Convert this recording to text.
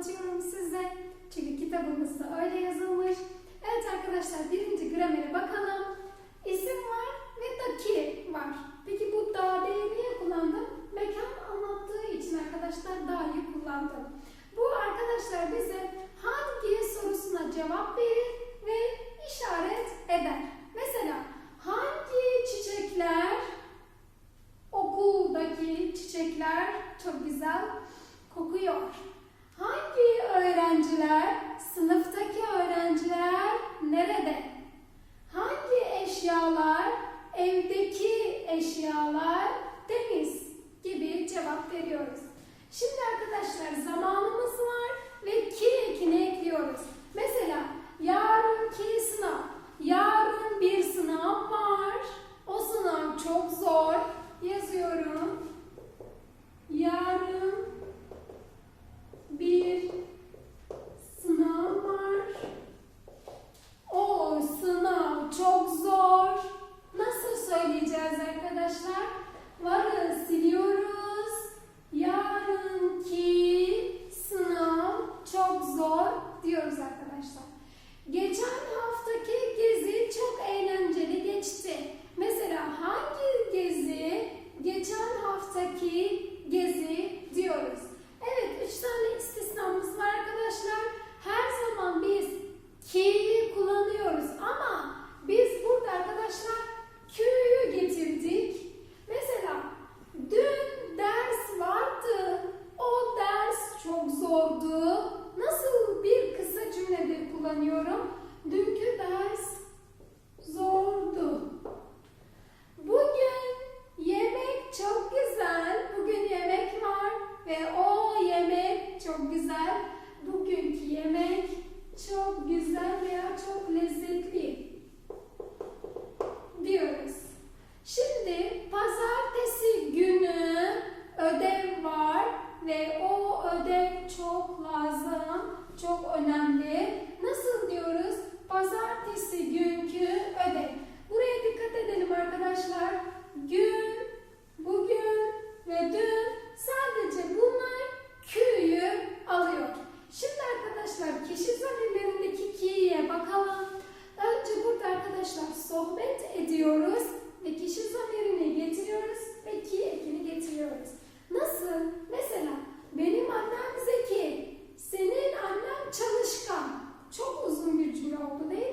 anlatıyorum size. Çünkü kitabımızda öyle yazılmış. Evet arkadaşlar birinci gramere bakalım. İsim var ve daki var. Peki bu da'deyi niye kullandım? Mekan anlattığı için arkadaşlar da'yı kullandım. Bu arkadaşlar bize hangi sorusuna cevap verir? bugünkü yemek çok güzel veya çok lezzetli diyoruz. Şimdi pazartesi günü ödev var ve o ödev çok lazım, çok önemli. sohbet ediyoruz ve kişi zamirini getiriyoruz ve ki ekini getiriyoruz. Nasıl? Mesela benim annem zeki, senin annen çalışkan. Çok uzun bir cümle oldu değil mi?